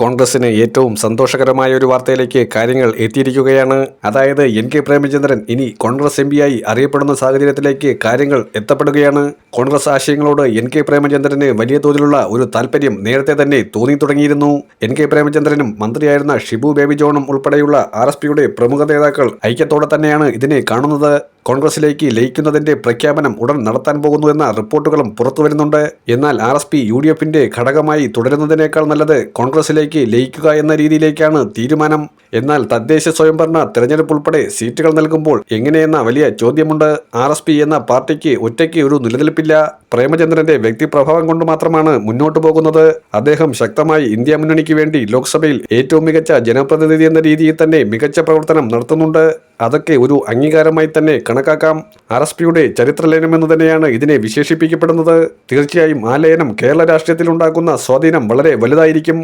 കോൺഗ്രസിന് ഏറ്റവും സന്തോഷകരമായ ഒരു വാർത്തയിലേക്ക് കാര്യങ്ങൾ എത്തിയിരിക്കുകയാണ്. അതായത് എൻ കെ പ്രേമചന്ദ്രൻ ഇനി കോൺഗ്രസ് എം പിയായി അറിയപ്പെടുന്ന സാഹചര്യത്തിലേക്ക് കാര്യങ്ങൾ എത്തപ്പെടുകയാണ്. കോൺഗ്രസ് ആശയങ്ങളോട് എൻ കെ പ്രേമചന്ദ്രന് വലിയ തോതിലുള്ള ഒരു താല്പര്യം നേരത്തെ തന്നെ തോന്നി തുടങ്ങിയിരുന്നു എൻ കെ പ്രേമചന്ദ്രനും മന്ത്രിയായിരുന്ന ഷിബു ബേബി ജോണും ഉൾപ്പെടെയുള്ള ആർ എസ് പിയുടെ പ്രമുഖ നേതാക്കൾ ഐക്യത്തോടെ തന്നെയാണ് ഇതിനെ കാണുന്നത്. കോൺഗ്രസിലേക്ക് ലയിക്കുന്നതിന്റെ പ്രഖ്യാപനം ഉടൻ നടത്താൻ പോകുന്നുവെന്ന റിപ്പോർട്ടുകളും പുറത്തുവരുന്നുണ്ട് എന്നാൽ R S P U D എഫിന്റെ ഘടകമായി തുടരുന്നതിനേക്കാൾ നല്ലത് കോൺഗ്രസിലേക്ക് ലയിക്കുക എന്ന രീതിയിലേക്കാണ് തീരുമാനം. എന്നാൽ തദ്ദേശ സ്വയംഭരണ തെരഞ്ഞെടുപ്പ് ഉൾപ്പെടെ സീറ്റുകൾ നൽകുമ്പോൾ എങ്ങനെയെന്ന വലിയ ചോദ്യമുണ്ട്. ആർ എസ് പി എന്ന പാർട്ടിക്ക് ഒറ്റയ്ക്ക് ഒരു നിലനിൽപ്പില്ല. പ്രേമചന്ദ്രന്റെ വ്യക്തിപ്രഭാവം കൊണ്ട് മാത്രമാണ് മുന്നോട്ടു പോകുന്നത്. അദ്ദേഹം ശക്തമായി ഇന്ത്യ മുന്നണിക്ക് വേണ്ടി ലോക്സഭയിൽ ഏറ്റവും മികച്ച ജനപ്രതിനിധി എന്ന രീതിയിൽ തന്നെ മികച്ച പ്രവർത്തനം നടത്തുന്നുണ്ട്. അതൊക്കെ ഒരു അംഗീകാരമായി തന്നെ കണക്കാക്കാം. ആർ എസ് പിയുടെ തന്നെയാണ് ഇതിനെ വിശേഷിപ്പിക്കപ്പെടുന്നത്. തീർച്ചയായും ആ ലയനം കേരള രാഷ്ട്രീയത്തിൽ ഉണ്ടാക്കുന്ന സ്വാധീനം വളരെ വലുതായിരിക്കും.